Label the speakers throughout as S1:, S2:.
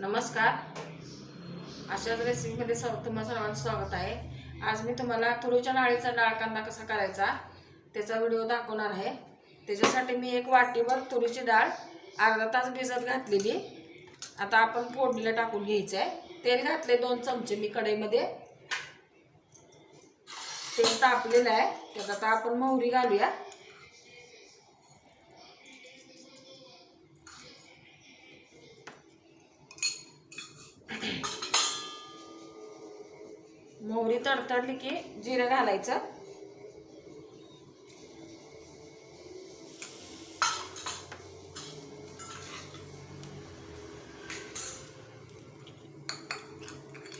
S1: नमस्कार. अशाच रेसिपीमध्ये सर्व तुम्हा सर्वांचं स्वागत आहे. आज मी तुम्हाला तुरीच्या डाळीचा डाळ कांदा कसा करायचा त्याचा व्हिडिओ दाखवणार आहे. त्याच्यासाठी मी एक वाटीभर तुरीची डाळ अर्धा तास भिजत घातलेली. आता आपण फोडणीला टाकून घ्यायचं आहे तेल घातले दोन चमचे मी कढईमध्ये. तेल तापलेलं आहे. त्यात आता आपण मोहरी घालूया. मोहरी तडतडली की जिरं घालायचं.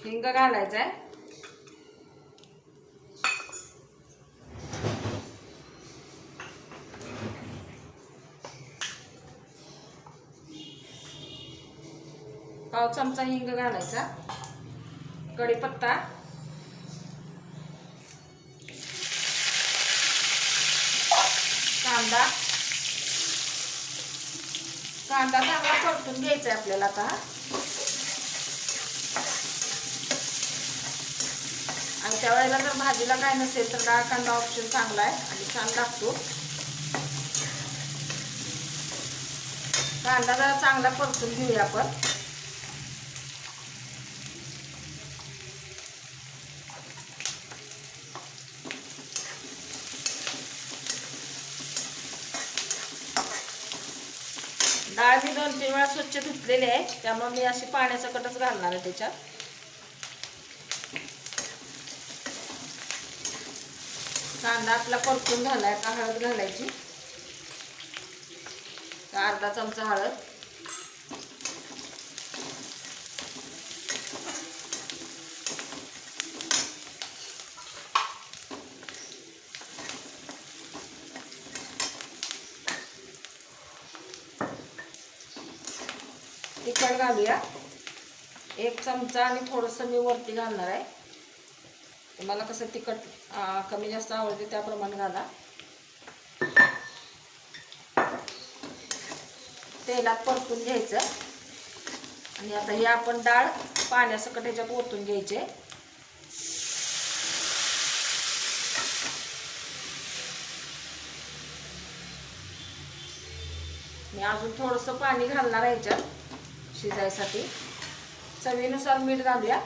S1: हिंग घालायचं आहे पाव चमचा हिंग घालायचा. कढीपत्ता. कांदा. कांदा चांगला परतून घ्यायचा आहे आपल्याला आता. हा. आणि त्यावेळेला जर भाजीला काय नसेल तर डाळ कांदा ऑप्शन चांगला आहे आणि छान लागतो. कांदा जरा चांगला परतून घेऊया आपण. डाळ मी दोन तीन वेळा स्वच्छ धुतलेली आहे. त्यामुळे मी अशी पाण्याचा कटच घालणार आहे त्याच्यात. कांदा आपला परतून झालाय का हळद घालायची. अर्धा चमचा हळद. तिखट घालूया. एक चमचा आणि थोडंसं मी वरती घालणार आहे. तुम्हाला कसं तिखट कमी जास्त आवडते त्याप्रमाणे घाला. तेलात परतून घ्यायचं. आणि आता ही आपण डाळ पाण्यासकट ह्याच्यात ओतून घ्यायचे. मी अजून थोडंसं पाणी घालणार आहे ह्याच्यात. शिजायसाठी. चवीनुसार मीठ घालूया.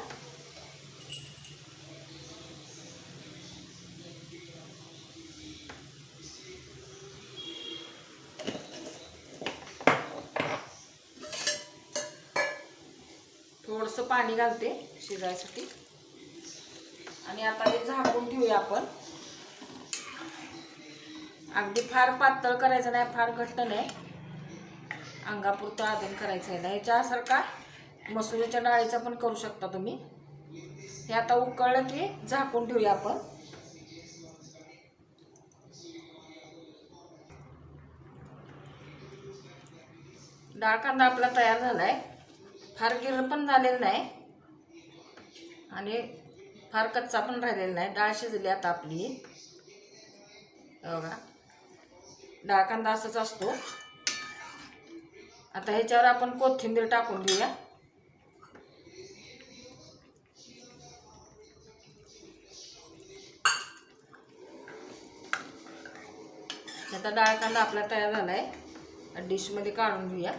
S1: थोडंसं पाणी घालते शिजायसाठी. आणि आता ते झाकून ठेवूया आपण. अगदी फार पातळ करायचं नाही फार घट्ट नाही. अंगापुरतं आदन करायचं आहे. ना ह्याच्यासारखा मसुरीच्या डाळीचा पण करू शकता तुम्ही. हे आता उकळलं की झाकून ठेवूया आपण. डाळ कांदा आपला तयार झाला आहे फार गिर पण झालेलं नाही. आणि फार कच्चा पण राहिलेला नाही. डाळ शिजली आता आपली. बघा. डाळ कांदा असंच असतो. आता ह्याच्यावर आपण कोथिंबीर टाकून घेऊया. आता डाळ कांदा आपला तयार झाला आहे डिशमध्ये काढून घेऊया.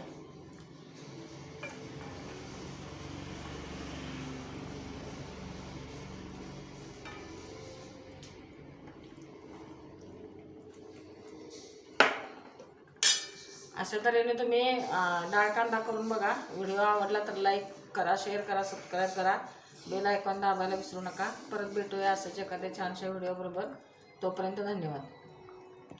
S1: अशा तऱ्हेने तुम्ही अं, डाळ कांदा करून बघा. व्हिडिओ आवडला तर लाईक करा शेअर करा सबस्क्राईब करा. बेल आयकॉन दाबायला विसरू नका. परत भेटूया असंच एखाद्या छानशा व्हिडिओबरोबर. तोपर्यंत धन्यवाद.